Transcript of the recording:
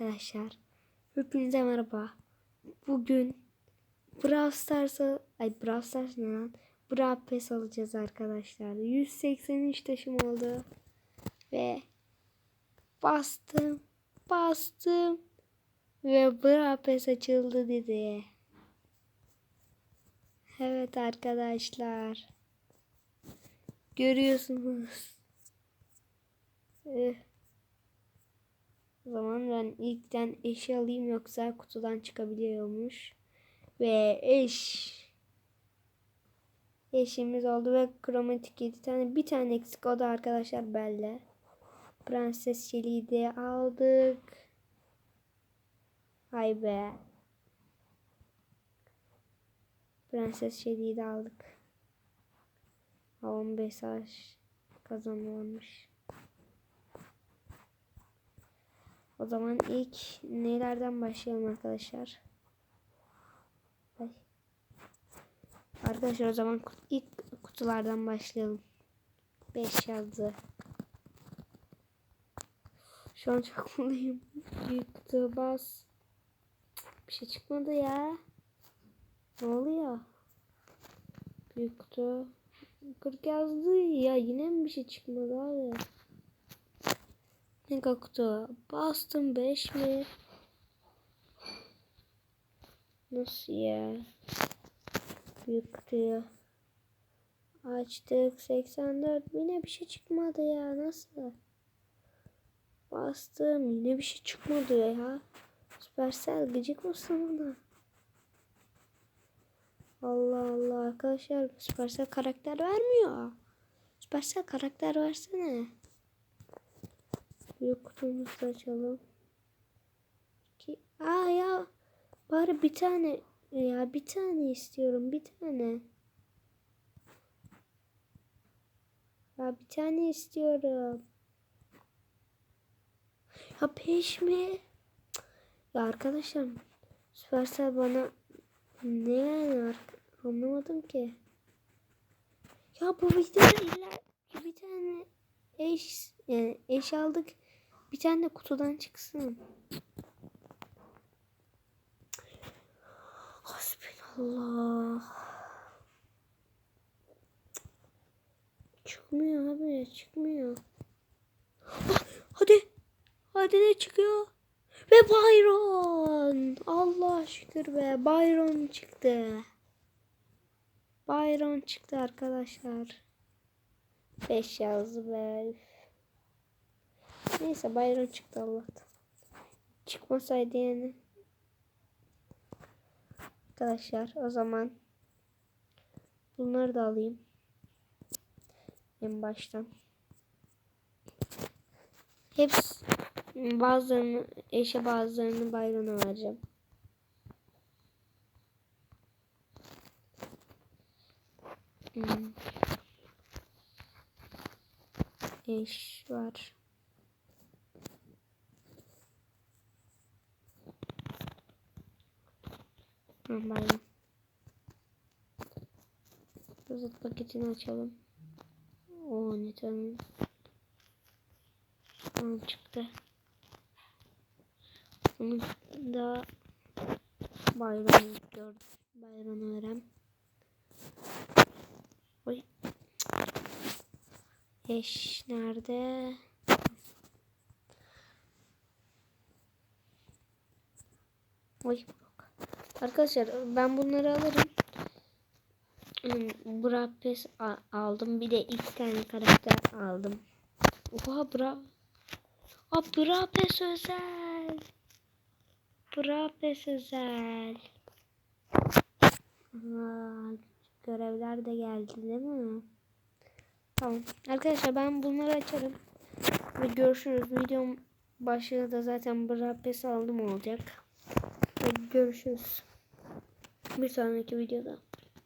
arkadaşlar. Hepinize merhaba. Bugün Brawl Stars'a ay Brawl Stars ne lan? Brawl Pass alacağız arkadaşlar. 183 taşım oldu. Ve bastım. Bastım. Ve Brawl Pass açıldı dedi. Evet arkadaşlar. Görüyorsunuz. Eh. Zaman ben ilkten eşi alayım yoksa kutudan çıkabiliyormuş. Ve eş. Eşimiz oldu ve kromatik 7 tane. Bir tane eksik o da arkadaşlar Belle. Prenses Shelly'i de aldık. Hay be. Prenses Shelly'i de aldık. 15 savaş kazanılmış. O zaman ilk nelerden başlayalım arkadaşlar? Arkadaşlar o zaman ilk kutulardan başlayalım. 5 yazdı. Şu an çok mutluyum. Büyük kutu bas. Bir şey çıkmadı ya. Ne oluyor? Büyük kutu. 40 yazdı ya yine mi bir şey çıkmadı abi? Mega kutu. Bastım 5 mi? Nasıl ya? Büyük kutuyu. Açtık 84. Yine bir şey çıkmadı ya. Nasıl? Bastım. Yine bir şey çıkmadı ya. Süpersel gıcık mısın bana? Allah Allah arkadaşlar Süpersel karakter vermiyor. Süpersel karakter versene. Büyük kutumuzu açalım. Ki, aa ya bari bir tane ya bir tane istiyorum bir tane. Ya bir tane istiyorum. Ya peş mi? Ya arkadaşlar Süpersel bana ne yani anlamadım ki. Ya bu videoda illa bir tane eş yani eş aldık. Bir tane de kutudan çıksın. Hasbinallah. Çıkmıyor abi çıkmıyor. Ah, hadi. Hadi ne çıkıyor? Ve Byron. Allah şükür be. Byron çıktı. Byron çıktı arkadaşlar. 5 yazdı be. Neyse Byron çıktı Allah'tan. Çıkmasaydı yani. Arkadaşlar o zaman bunları da alayım. En baştan. Hepsi bazılarını eşe bazılarını Byron'a vereceğim. Hmm. Eş var. Bayram. Özet paketini açalım. O ne tamam. Tamam çıktı. Bunu da bayram gördüm. Bayramı verem. Oy. Eş nerede? Oy. Arkadaşlar ben bunları alırım. Hmm, Brapes aldım. Bir de iki tane karakter aldım. Oha bra. Aa Brapes özel. Brapes özel. Aa, görevler de geldi değil mi? Tamam. Arkadaşlar ben bunları açarım. Ve görüşürüz. Videom başlığı da zaten Brapes aldım olacak. Ve görüşürüz. Bir sonraki videoda.